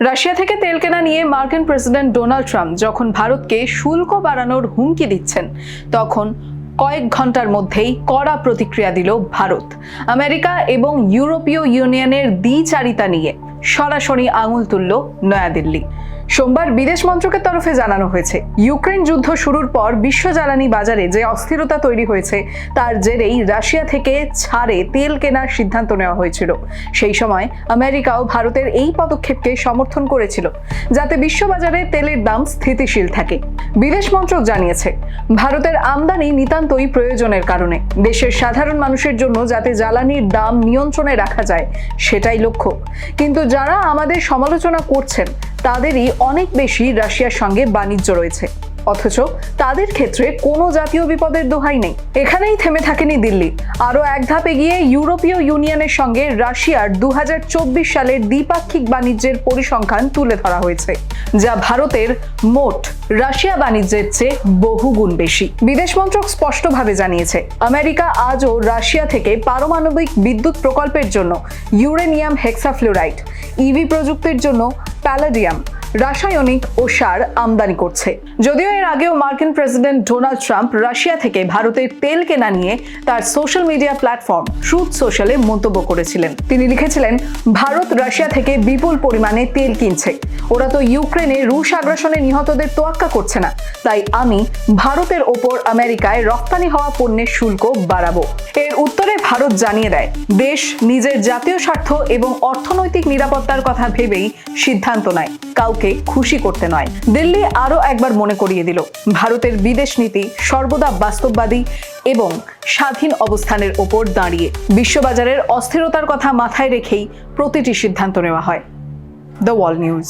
Russia থেকে তেল কেনা নিয়ে মার্কিন প্রেসিডেন্ট ডোনাল্ড ট্রাম্প যখন ভারতকে শুল্ক বাড়ানোর হুমকি দিচ্ছেন, তখন কয়েক ঘণ্টার মধ্যেই কড়া প্রতিক্রিয়া দিল ভারত। আমেরিকা এবং ইউরোপীয় ইউনিয়নের দ্বিচারিতা নিয়ে সরাসরি আঙুল তুলল নয়াদিল্লি। সোমবার বিদেশ মন্ত্রকের তরফে জানানো হয়েছে। ইউক্রেন যুদ্ধ শুরুর পর বিশ্ব জ্বালানি বাজারে যে অস্থিরতা তৈরি হয়েছে, তার জেরেই রাশিয়া থেকে ছাড়ে তেল কেনার সিদ্ধান্ত নেওয়া হয়েছিল। সেই সময় আমেরিকাও ভারতের এই পদক্ষেপকে সমর্থন করেছিল, যাতে বিশ্ববাজারে তেলের দাম স্থিতিশীল থাকে। বিদেশ মন্ত্রক জানিয়েছে, ভারতের আমদানি নিতান্তই প্রয়োজনের কারণে। দেশের সাধারণ মানুষের জন্য যাতে জ্বালানির দাম নিয়ন্ত্রণে রাখা যায়, সেটাই লক্ষ্য। কিন্তু যারা আমাদের সমালোচনা করছেন তাদেরই অনেক বেশি রাশিয়ার সঙ্গে বাণিজ্য রয়েছে। অথচ তাদের ক্ষেত্রে কোনো জাতীয় বিপদের দোহাই নেই। এখানেই থেমে থাকেনি দিল্লি। আরও এক ধাপ এগিয়ে ইউরোপীয় ইউনিয়নের সঙ্গে রাশিয়ার দু সালের দ্বিপাক্ষিক বাণিজ্যের পরিসংখ্যান তুলে ধরা হয়েছে, যা ভারতের মোট রাশিয়া বাণিজ্যের চেয়ে বহুগুণ বেশি। বিদেশ মন্ত্রক স্পষ্টভাবে জানিয়েছে, আমেরিকা আজও রাশিয়া থেকে পারমাণবিক বিদ্যুৎ প্রকল্পের জন্য ইউরেনিয়াম হেক্সাফ্লুরাইড ইভি প্রযুক্তির জন্য പാലഡിയം রাসায়নিক ও সার আমদানি করছে। যদিও এর আগেও মার্কিন প্রেসিডেন্ট ডোনাল্ড ট্রাম্প রাশিয়া থেকে ভারতের তেল কেনা নিয়ে তার সোশ্যাল মিডিয়া প্ল্যাটফর্ম ট্রুথ সোশ্যালে মন্তব্য করেছিলেন। তিনি লিখেছিলেন, ভারত রাশিয়া থেকে বিপুল পরিমাণে তেল কিনছে। ওরা তো ইউক্রেনে রুশ আগ্রাসনে নিহতদের তোয়াক্কা করছে না। তাই আমি ভারতের ওপর আমেরিকায় রপ্তানি হওয়া পণ্যের শুল্ক বাড়াবো। এর উত্তরে ভারত জানিয়ে দেয়, দেশ নিজের জাতীয় স্বার্থ এবং অর্থনৈতিক নিরাপত্তার কথা ভেবেই সিদ্ধান্ত নেয়। কাউকে খুশি করতে নয়। দিল্লি আরও একবার মনে করিয়ে দিল। ভারতের বিদেশ নীতি সর্বদা বাস্তববাদী এবং স্বাধীন অবস্থানের ওপর দাঁড়িয়ে বিশ্ববাজারের অস্থিরতার কথা মাথায় রেখেই প্রতিটি সিদ্ধান্ত নেওয়া হয়। The Wall News.